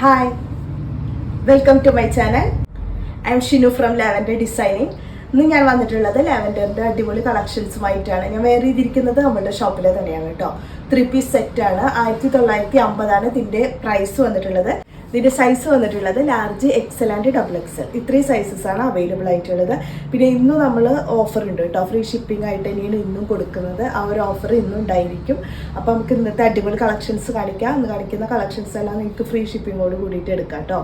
Hi welcome to my channel I'm Shinu from Lavender Designing ഇന്ന് ഞാൻ വന്നിട്ടുള്ളത് ലാവൻഡറിന്റെ അടിപൊളി കളക്ഷൻസുമായിട്ടാണ്. ഞാൻ വേറെ ചെയ്തിരിക്കുന്നത് നമ്മുടെ ഷോപ്പിലെ തന്നെയാണ് കേട്ടോ. ത്രീ പീസ് സെറ്റ് ആണ്. ആയിരത്തി തൊള്ളായിരത്തി അമ്പതാണ് ഇതിന്റെ പ്രൈസ് വന്നിട്ടുള്ളത്. ഇതിന്റെ സൈസ് വന്നിട്ടുള്ളത് large XL and double XL ഇത്രയും സൈസസ് ആണ് അവൈലബിൾ ആയിട്ടുള്ളത്. പിന്നെ ഇന്നും നമ്മൾ ഓഫർ ഉണ്ട് കേട്ടോ. ഫ്രീ ഷിപ്പിംഗ് ആയിട്ട് തന്നെയാണ് ഇന്നും കൊടുക്കുന്നത്. ആ ഒരു ഓഫർ ഇന്നും ഉണ്ടായിരിക്കും. അപ്പോൾ നമുക്ക് ഇന്നത്തെ അടിപൊളി കളക്ഷൻസ് കാണിക്കാം. ഇന്ന് കാണിക്കുന്ന കളക്ഷൻസ് എല്ലാം നിങ്ങൾക്ക് ഫ്രീ ഷിപ്പിങ്ങോട് കൂടിയിട്ട് എടുക്കാം കേട്ടോ.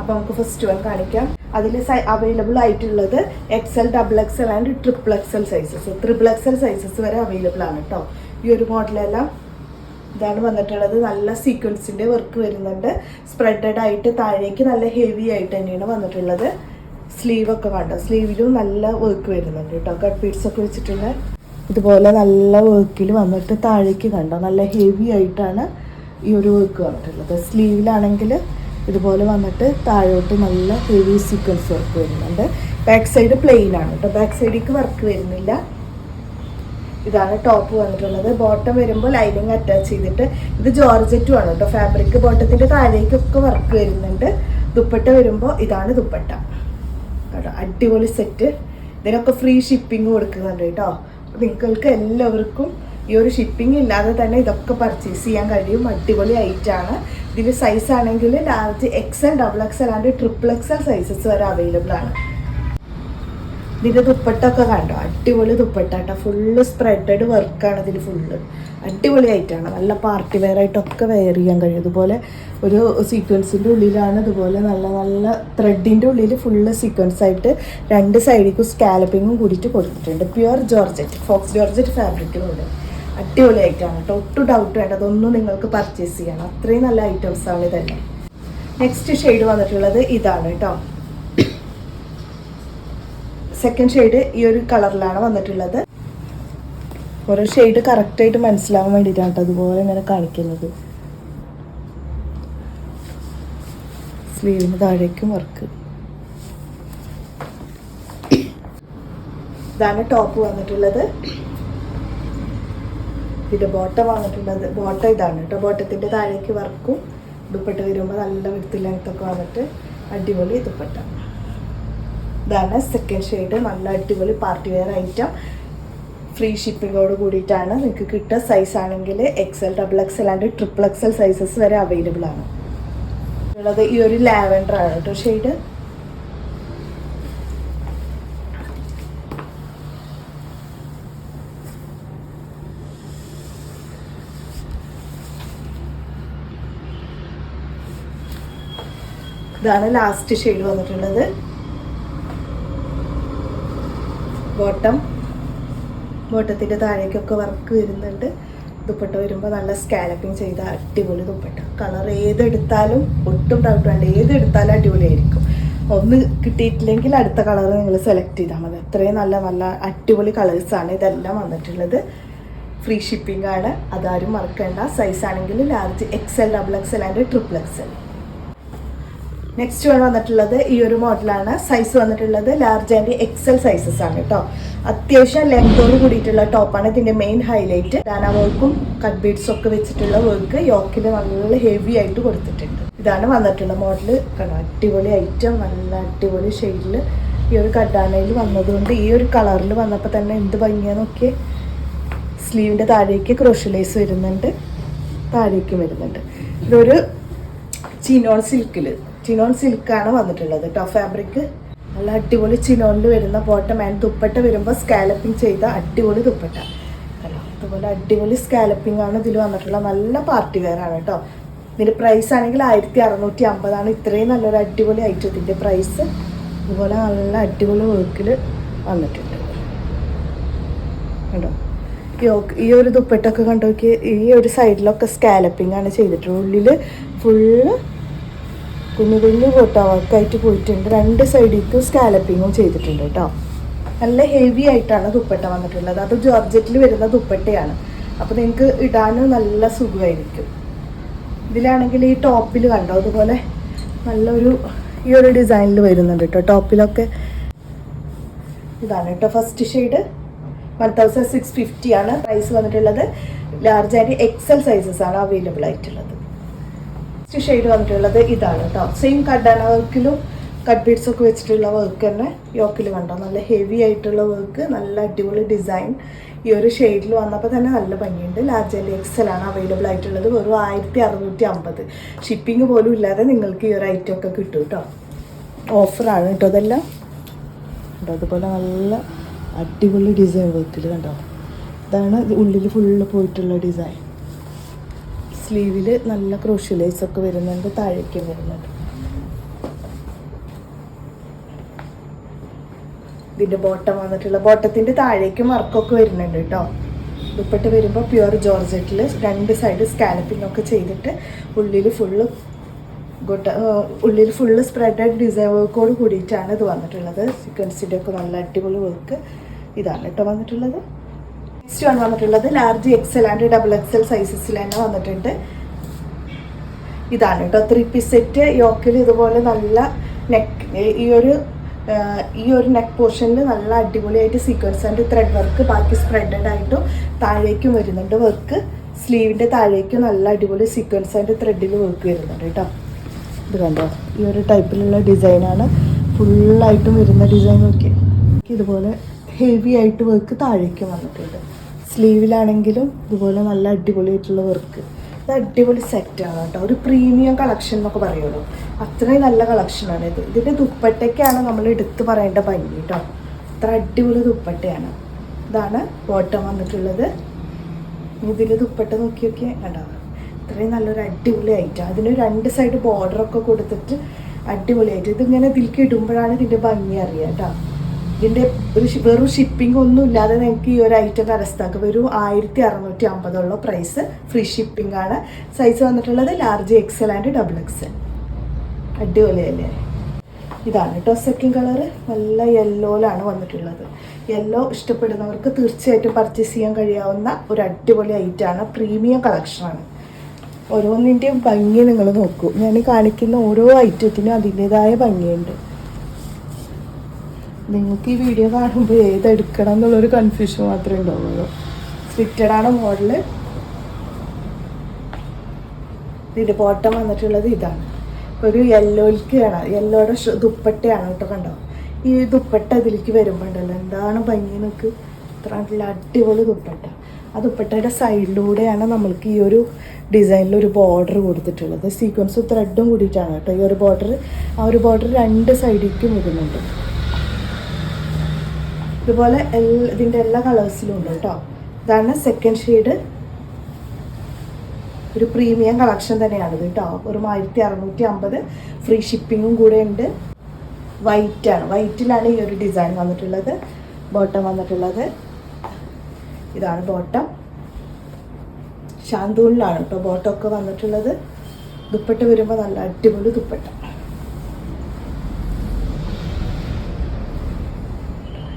അപ്പോൾ നമുക്ക് ഫസ്റ്റ് വൺ കാണിക്കാം. അതിൽ അവൈലബിൾ ആയിട്ടുള്ളത് XL double XL and triple XL sizes triple XL sizes വരെ അവൈലബിൾ ആണ് കേട്ടോ. ഈ ഒരു മോഡലെല്ലാം ഇതാണ് വന്നിട്ടുള്ളത്. നല്ല സീക്വൻസിന്റെ വർക്ക് വരുന്നുണ്ട്. സ്പ്രെഡഡ് ആയിട്ട് താഴേക്ക് നല്ല ഹെവി ആയിട്ട് തന്നെയാണ് വന്നിട്ടുള്ളത്. സ്ലീവ് ഒക്കെ കണ്ടോ? സ്ലീവിലും നല്ല വർക്ക് വരുന്നുണ്ട് കേട്ടോ. കട്ട് പീഡ്സ് ഒക്കെ വെച്ചിട്ടുള്ള ഇതുപോലെ നല്ല വർക്കിൽ വന്നിട്ട് താഴേക്ക് കണ്ടോ? നല്ല ഹെവി ആയിട്ടാണ് ഈ ഒരു വർക്ക് വന്നിട്ടുള്ളത്. സ്ലീവിലാണെങ്കിൽ ഇതുപോലെ വന്നിട്ട് താഴോട്ട് നല്ല ഹെവി സീക്വൻസ് വർക്ക് വരുന്നുണ്ട്. ബാക്ക് സൈഡ് പ്ലെയിൻ ആണ് കേട്ടോ. ബാക്ക് സൈഡിലേക്ക് വർക്ക് വരുന്നില്ല. ഇതാണ് ടോപ്പ് വന്നിട്ടുള്ളത്. ബോട്ടം വരുമ്പോൾ ലൈനിങ് അറ്റാച്ച് ചെയ്തിട്ട് ഇത് ജോർജറ്റും ആണ് കേട്ടോ. ഫാബ്രിക് ബോട്ടത്തിന്റെ താഴേക്കൊക്കെ വർക്ക് വരുന്നുണ്ട്. ദുപ്പട്ട വരുമ്പോൾ ഇതാണ് ദുപ്പട്ട. കേട്ടോ അടിപൊളി സെറ്റ് ഇതിനൊക്കെ ഫ്രീ ഷിപ്പിംഗ് കൊടുക്കുന്നുണ്ട് കേട്ടോ. നിങ്ങൾക്ക് എല്ലാവർക്കും ഈ ഒരു ഷിപ്പിംഗ് ഇല്ലാതെ തന്നെ ഇതൊക്കെ പർച്ചേസ് ചെയ്യാൻ കഴിയും. അടിപൊളി ഐറ്റാണ് ഇതിൽ സൈസ് ആണെങ്കിൽ large XL double XL and triple XL sizes വരെ അവൈലബിൾ ആണ്. ഇതിന്റെ ദുപ്പട്ടൊക്കെ കണ്ടോ? അടിപൊളി ദുപ്പട്ടാട്ടോ. ഫുള്ള് സ്പ്രെഡഡ് വർക്കാണ് ഇതിൽ ഫുള്ള്. അടിപൊളി ആയിട്ടാണ്. നല്ല പാർട്ടി വെയർ ആയിട്ടൊക്കെ വെയർ ചെയ്യാൻ കഴിയും. ഇതുപോലെ ഒരു സീക്വൻസിന്റെ ഉള്ളിലാണ് ഇതുപോലെ നല്ല നല്ല ത്രെഡിന്റെ ഉള്ളിൽ ഫുള്ള് സീക്വൻസ് ആയിട്ട് രണ്ട് സൈഡിലേക്കും സ്കാലപ്പിങ്ങും കൂടിയിട്ട് കൊടുത്തിട്ടുണ്ട്. പ്യുവർ ജോർജറ്റ് ഫോക്സ് ജോർജറ്റ് ഫാബ്രിക്കിനുണ്ട് അടിപൊളി ആയിട്ടാണ് കേട്ടോ ഒട്ടും ഡൗട്ട് വേണ്ട. അതൊന്നും നിങ്ങൾക്ക് പർച്ചേസ് ചെയ്യണം. അത്രയും നല്ല ഐറ്റംസ് ആണ് ഇതെല്ലാം. നെക്സ്റ്റ് ഷെയ്ഡ് വന്നിട്ടുള്ളത് ഇതാണ് കേട്ടോ സെക്കൻഡ് ഷെയ്ഡ് ഈ ഒരു കളറിലാണ് വന്നിട്ടുള്ളത്. ഓരോ ഷെയ്ഡ് കറക്റ്റായിട്ട് മനസ്സിലാവാൻ വേണ്ടിയിട്ടാണ് അതുപോലെ ഇങ്ങനെ കാണിക്കുന്നത്. സ്ലീവിന് താഴേക്കും വർക്ക് ഇതാണ് ടോപ്പ് വന്നിട്ടുള്ളത്. ഇത് ബോട്ടം വന്നിട്ടുള്ളത്. ബോട്ടം ഇതാണ് കേട്ടോ ബോട്ടത്തിന്റെ താഴേക്ക് വർക്കും ദുപ്പട്ട വരുമ്പോൾ നല്ല വിടുത്തില്ലാത്തൊക്കെ വന്നിട്ട് അടിപൊളി ദുപ്പട്ട. ഇതാണ് സെക്കൻഡ് ഷെയ്ഡ് നല്ല അടിപൊളി പാർട്ടി വെയർ ഐറ്റം ഫ്രീ ഷിപ്പിങ്ങോട് കൂടിയിട്ടാണ് നിങ്ങൾക്ക് കിട്ടുക. സൈസ് ആണെങ്കിൽ XL double XL and triple XL sizes വരെ അവൈലബിൾ ആണ്. ഉള്ളത് ഈ ഒരു ലാവൻഡർ ആണ് കേട്ടോ ഷെയ്ഡ് ഇതാണ് ലാസ്റ്റ് ഷെയ്ഡ് വന്നിട്ടുള്ളത്. ബോട്ടം ബോട്ടത്തിന്റെ താഴേക്കൊക്കെ വർക്ക് വരുന്നുണ്ട്. ദുപ്പട്ട വരുമ്പോൾ നല്ല സ്കാലപ്പിങ് ചെയ്ത അടിപൊളി ദുപ്പട്ട. കളർ ഏതെടുത്താലും ഒട്ടും ഡൗട്ട് വേണ്ട. ഏതെടുത്താലും അടിപൊളിയായിരിക്കും. ഒന്ന് കിട്ടിയിട്ടില്ലെങ്കിൽ അടുത്ത കളർ നിങ്ങൾ സെലക്ട് ചെയ്താൽ മതി. അത്രയും നല്ല നല്ല അടിപൊളി കളേഴ്സാണ് ഇതെല്ലാം വന്നിട്ടുള്ളത്. ഫ്രീ ഷിപ്പിംഗ് ആണ്. അതാരും മറക്കണ്ട. സൈസ് ആണെങ്കിൽ large L double X L and triple XL next one വന്നിട്ടുള്ളത് ഈ ഒരു മോഡലാണ് സൈസ് വന്നിട്ടുള്ളത് ലാർജ് ആൻഡ് എക്സൽ സൈസസ് ആണ് കേട്ടോ അത്യാവശ്യം ലെങ്തോട് കൂടിയിട്ടുള്ള ടോപ്പാണ് ഇതിന്റെ മെയിൻ ഹൈലൈറ്റ് ഡാന വർക്കും കട്ട് ബീഡ്സും ഒക്കെ വെച്ചിട്ടുള്ള വർക്ക് യോക്കിൽ നല്ല ഹെവി ആയിട്ട് കൊടുത്തിട്ടുണ്ട്. ഇതാണ് വന്നിട്ടുള്ള മോഡൽ കണ്ടോ? അടിപൊളി ഐറ്റം നല്ല അടിപൊളി ഷെയ്ഡിൽ ഈ ഒരു കഡാനയിൽ വന്നതുകൊണ്ട് ഈ ഒരു കളറിൽ വന്നപ്പോൾ തന്നെ എന്ത് ഭംഗിയാന്നൊക്കെ സ്ലീവിന്റെ താഴേക്ക് ക്രോഷ്യലൈസ് വരുന്നുണ്ട്. താഴേക്കും വരുന്നുണ്ട്. ഇതൊരു ചിനോൺ സിൽക്കിൽ ചിനോൺ സിൽക്കാണ് വന്നിട്ടുള്ളത് കേട്ടോ ഫാബ്രിക് നല്ല അടിപൊളി ചിനോണിൽ വരുന്ന ബോട്ടം ആൻഡ് ദുപ്പട്ട വരുമ്പോൾ സ്കാലപ്പിംഗ് ചെയ്ത അടിപൊളി ദുപ്പട്ട. കണ്ടോ? അതുപോലെ അടിപൊളി സ്കാലപ്പിംഗ് ആണ് ഇതിൽ വന്നിട്ടുള്ള നല്ല പാർട്ടി വെയർ ആണ് കേട്ടോ. ഇതിന്റെ പ്രൈസ് ആണെങ്കിൽ ആയിരത്തി അറുന്നൂറ്റി അമ്പതാണ് ഇത്രയും നല്ലൊരു അടിപൊളി ഐറ്റത്തിന്റെ പ്രൈസ് അതുപോലെ നല്ല അടിപൊളി വർക്കിൽ വന്നിട്ടുണ്ട്. കണ്ടോ? ഈ ഒരു ദുപ്പട്ടൊക്കെ കണ്ടോക്കി ഈ ഒരു സൈഡിലൊക്കെ സ്കാലപ്പിംഗ് ആണ് ചെയ്തിട്ടുള്ളത്. ഉള്ളിൽ ഫുള്ള് കുഞ്ഞു കുഞ്ഞു കോട്ട വർക്കായിട്ട് പോയിട്ടുണ്ട്. രണ്ട് സൈഡിലേക്കും സ്കാലപ്പിങ്ങും ചെയ്തിട്ടുണ്ട് കേട്ടോ നല്ല ഹെവി ആയിട്ടാണ് ദുപ്പട്ട വന്നിട്ടുള്ളത്. അത് ജോർജറ്റിൽ വരുന്ന ദുപ്പട്ടയാണ്. അപ്പോൾ നിങ്ങൾക്ക് ഇടാനും നല്ല സുഖമായിരിക്കും. ഇതിലാണെങ്കിൽ ഈ ടോപ്പിൽ കണ്ടോ? അതുപോലെ നല്ലൊരു ഈ ഒരു ഡിസൈനിൽ വരുന്നുണ്ട് കേട്ടോ ടോപ്പിലൊക്കെ ഇതാണ് കേട്ടോ first shade one thousand six fifty ആണ് പ്രൈസ് വന്നിട്ടുള്ളത്. ലാർജ് ആൻഡ് എക്സൽ സൈസസ് ആണ് അവൈലബിൾ ആയിട്ടുള്ളത്. നെക്സ്റ്റ് ഷെയ്ഡ് വന്നിട്ടുള്ളത് ഇതാണ് കേട്ടോ. സെയിം കഡാന വർക്കിലും കട്ട് ബീഡ്സ് ഒക്കെ വെച്ചിട്ടുള്ള വർക്ക് തന്നെ യോക്കിൽ കണ്ടോ? നല്ല ഹെവി ആയിട്ടുള്ള വർക്ക് നല്ല അടിപൊളി ഡിസൈൻ ഈ ഒരു ഷെയ്ഡിൽ വന്നപ്പോൾ തന്നെ നല്ല ഭംഗിയുണ്ട്. ലാർജ് എൽ എക്സൽ ആണ് അവൈലബിൾ ആയിട്ടുള്ളത്. വെറും ആയിരത്തി അറുന്നൂറ്റി അമ്പത് ഷിപ്പിംഗ് പോലും ഇല്ലാതെ നിങ്ങൾക്ക് ഈ ഒരു ഐറ്റം ഒക്കെ കിട്ടും കേട്ടോ. ഓഫറാണ് കേട്ടോ അതെല്ലാം അതുപോലെ നല്ല അടിപൊളി ഡിസൈൻ വർക്കിൽ കണ്ടോ? ഇതാണ് ഉള്ളിൽ ഫുള്ള് പോയിട്ടുള്ള ഡിസൈൻ സ്ലീവിൽ നല്ല ക്രോഷ്യലൈസ് ഒക്കെ വരുന്നുണ്ട് താഴേക്കും വരുന്നുണ്ട്. ഇതിന്റെ ബോട്ടം വന്നിട്ടുള്ള ബോട്ടത്തിന്റെ താഴേക്കും വർക്കൊക്കെ വരുന്നുണ്ട് കേട്ടോ ദുപ്പട്ട് വരുമ്പോൾ പ്യുവർ ജോർജറ്റിൽ രണ്ട് സൈഡ് സ്കാലപ്പിംഗ് ഒക്കെ ചെയ്തിട്ട് ഉള്ളിൽ ഫുള്ള് ഗോട്ട ഉള്ളിൽ ഫുള്ള് സ്പ്രെഡ് ഡിസൈൻ വർക്കോട് കൂടിയിട്ടാണ് ഇത് വന്നിട്ടുള്ളത്. സീക്വൻസിന്റെ ഒക്കെ നല്ല അടിപൊളി വർക്ക് ഇതാണ് കേട്ടോ വന്നിട്ടുള്ളത്. നെക്സ്റ്റ് വൺ വന്നിട്ടുള്ളത് large XL and double XL സൈസസിൽ തന്നെ വന്നിട്ടുണ്ട്. ഇതാണ് കേട്ടോ ത്രീ പീസ് സെറ്റ് യോക്കിൽ ഇതുപോലെ നല്ല നെക്ക് ഈ ഒരു ഈ ഒരു നെക്ക് പോർഷനിൽ നല്ല അടിപൊളിയായിട്ട് സീക്വൻസ് ആൻഡ് ത്രെഡ് വർക്ക് ബാക്കി സ്പ്രെഡഡ് ആയിട്ടും താഴേക്കും വരുന്നുണ്ട് വർക്ക് സ്ലീവിന്റെ താഴേക്കും നല്ല അടിപൊളി സീക്വൻസ് ആൻഡ് ത്രെഡിൽ വർക്ക് വരുന്നുണ്ട് കേട്ടോ ഇത് കണ്ടോ? ഈ ഒരു ടൈപ്പിലുള്ള ഡിസൈനാണ് ഫുള്ളായിട്ടും വരുന്ന ഡിസൈൻ നോക്കി ഇതുപോലെ ഹെവി ആയിട്ട് വർക്ക് താഴേക്ക് വന്നിട്ടുണ്ട്. സ്ലീവിലാണെങ്കിലും ഇതുപോലെ നല്ല അടിപൊളിയായിട്ടുള്ള വർക്ക് ഇത് അടിപൊളി സെറ്റാണ് കേട്ടോ. ഒരു പ്രീമിയം കളക്ഷൻ എന്നൊക്കെ പറയുള്ളൂ. അത്രയും നല്ല കളക്ഷനാണ് ഇത്. ഇതിന്റെ ദുപ്പട്ടയ്ക്കാണ് നമ്മൾ എടുത്തു പറയേണ്ട ഭംഗി കേട്ടോ. അത്ര അടിപൊളി ദുപ്പട്ടയാണ്. ഇതാണ് ബോട്ടം വന്നിട്ടുള്ളത്. ഇതിൽ ദുപ്പട്ട നോക്കി നോക്കിയേ കണ്ടോ? അത്രയും നല്ലൊരു അടിപൊളി ഐറ്റം അതിന് രണ്ട് സൈഡ് ബോർഡറൊക്കെ കൊടുത്തിട്ട് അടിപൊളിയായിട്ട് ഇതിങ്ങനെ ഇതിലേക്ക് ഇടുമ്പോഴാണ് ഇതിന്റെ ഭംഗി അറിയാം കേട്ടോ. ഇതിന്റെ ഒരു വെറും ഷിപ്പിംഗ് ഒന്നും ഇല്ലാതെ നിങ്ങൾക്ക് ഈ ഒരു ഐറ്റം കരസ്ഥാക്കുക വെറും ആയിരത്തി അറുന്നൂറ്റി അമ്പതുള്ള പ്രൈസ് ഫ്രീ ഷിപ്പിംഗ് ആണ് സൈസ് വന്നിട്ടുള്ളത് large XL and double XL അടിപൊളിയല്ലേ? ഇതാണ് കേട്ടോ സെക്കൻഡ് കളർ നല്ല യെല്ലോയിലാണ് വന്നിട്ടുള്ളത്. യെല്ലോ ഇഷ്ടപ്പെടുന്നവർക്ക് തീർച്ചയായിട്ടും പർച്ചേസ് ചെയ്യാൻ കഴിയാവുന്ന ഒരു അടിപൊളി ഐറ്റമാണ് പ്രീമിയം കളക്ഷനാണ് ഓരോന്നിന്റെയും ഭംഗി നിങ്ങൾ നോക്കൂ. ഞാൻ കാണിക്കുന്ന ഓരോ ഐറ്റത്തിനും അതിന്റെതായ ഭംഗിയുണ്ട്. നിങ്ങൾക്ക് ഈ വീഡിയോ കാണുമ്പോൾ ഏതെടുക്കണം എന്നുള്ളൊരു കൺഫ്യൂഷൻ മാത്രമേ ഉണ്ടാവുള്ളൂ. സ്ലിറ്റഡ് ആണ് മോഡൽ ഇതിന്റെ ബോട്ടം വന്നിട്ടുള്ളത് ഇതാണ്. ഒരു യെല്ലോയിലേക്കാണ് യെല്ലോയുടെ ദുപ്പട്ടയാണ് കേട്ടോ കണ്ടോ? ഈ ദുപ്പട്ട ഇതിലേക്ക് വരുമ്പോൾ ഉണ്ടല്ലോ. എന്താണ് ഭംഗി നോക്ക് ഇത്ര നല്ല അടിപൊളി ദുപ്പട്ട. ആ ദുപ്പട്ടയുടെ സൈഡിലൂടെയാണ് നമ്മൾക്ക് ഈ ഒരു ഡിസൈനിൽ ഒരു ബോർഡർ കൊടുത്തിട്ടുള്ളത്. സീക്വൻസ് ത്രെഡും കൂടിയിട്ടാണ് കേട്ടോ ഈ ഒരു ബോർഡർ ആ ഒരു ബോർഡർ രണ്ട് സൈഡിലേക്കും വരുന്നുണ്ട്. ഇതുപോലെ എല്ലാ ഇതിന്റെ എല്ലാ കളേഴ്സിലും ഉണ്ട് കേട്ടോ. ഇതാണ് സെക്കൻഡ് ഷെയ്ഡ് ഒരു പ്രീമിയം കളക്ഷൻ തന്നെയാണിത് കേട്ടോ. ഒരു ആയിരത്തി അറുന്നൂറ്റി അമ്പത് ഫ്രീ ഷിപ്പിങ്ങും കൂടെ ഉണ്ട്. വൈറ്റാണ് വൈറ്റിലാണ് ഈ ഒരു ഡിസൈൻ വന്നിട്ടുള്ളത്. ബോട്ടം വന്നിട്ടുള്ളത്. ഇതാണ് ബോട്ടം ഷാന്തൂണിലാണ് കേട്ടോ. ബോട്ടം ഒക്കെ വന്നിട്ടുള്ളത്. ദുപ്പട്ട വരുമ്പോൾ നല്ല അടിപൊളി ദുപ്പട്ട.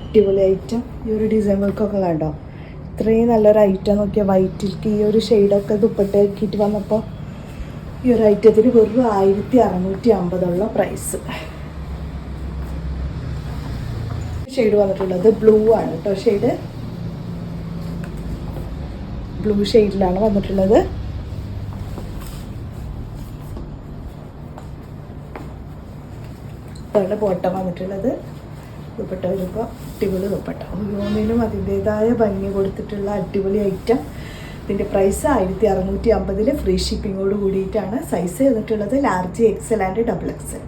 അടിപൊളി ഐറ്റം ഈ ഒരു ഡിസൈൻ വർക്കൊക്കെ കണ്ടോ? ഇത്രയും നല്ലൊരു ഐറ്റം നോക്കിയാൽ വൈറ്റിൽക്ക് ഈ ഒരു ഷെയ്ഡൊക്കെ ദുപ്പട്ട ആക്കിയിട്ട് വന്നപ്പോൾ ഈ ഒരു ഐറ്റത്തിന് വെറും ആയിരത്തി അറുന്നൂറ്റി അമ്പതുള്ള പ്രൈസ് ഷെയ്ഡ് വന്നിട്ടുള്ളത് ബ്ലൂ ആണ് കേട്ടോ ഷെയ്ഡ് ബ്ലൂ ഷെയ്ഡിലാണ് വന്നിട്ടുള്ളത്. ഇതാണ് ബോട്ടം വന്നിട്ടുള്ളത്. ദുപ്പട്ട വരുമ്പോൾ അടിപൊളി ദുപ്പട്ട. ഓരോന്നിനും അതിന്റെതായ ഭംഗി കൊടുത്തിട്ടുള്ള അടിപൊളി ഐറ്റം ഇതിന്റെ പ്രൈസ് ആയിരത്തി അറുന്നൂറ്റി അമ്പതിൽ ഫ്രീ ഷിപ്പിങ്ങോട് കൂടിയിട്ടാണ് സൈസ് ചെയ്തിട്ടുള്ളത് large XL and double XL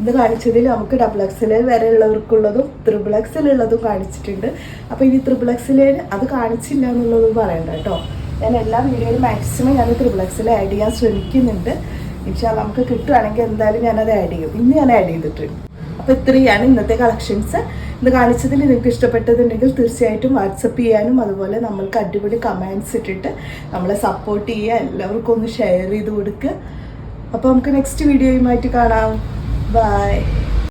ഇന്ന് കാണിച്ചതിൽ നമുക്ക് ഡബിൾ എക്സൽ വരെ ഉള്ളവർക്കുള്ളതും ത്രിബിൾ എക്സൽ ഉള്ളതും കാണിച്ചിട്ടുണ്ട്. അപ്പോൾ ഇനി ത്രിബിൾ എക്സൽ അത് കാണിച്ചില്ല എന്നുള്ളതും പറയണ്ട കേട്ടോ. ഞാൻ എല്ലാ വീഡിയോയിലും മാക്സിമം ഞാൻ ത്രിബിൾ എക്സൽ ആഡ് ചെയ്യാൻ ശ്രമിക്കുന്നുണ്ട്. പക്ഷേ നമുക്ക് കിട്ടുകയാണെങ്കിൽ എന്തായാലും ഞാനത് ആഡ് ചെയ്യും. ഇന്ന് ഞാൻ ആഡ് ചെയ്തിട്ടുണ്ട് അപ്പോൾ ഇത്രയാണ് ഇന്നത്തെ കളക്ഷൻസ് ഇന്ന് കാണിച്ചതിൽ നിങ്ങൾക്ക് ഇഷ്ടപ്പെട്ടതുണ്ടെങ്കിൽ തീർച്ചയായിട്ടും വാട്സപ്പ് ചെയ്യാനും അതുപോലെ നമ്മൾക്ക് അടിപൊളി കമൻസ് ഇട്ടിട്ട് നമ്മളെ സപ്പോർട്ട് ചെയ്യുക. എല്ലാവർക്കും ഒന്ന് ഷെയർ ചെയ്ത് കൊടുക്കുക അപ്പോൾ നമുക്ക് നെക്സ്റ്റ് വീഡിയോയുമായിട്ട് കാണാം. ബൈ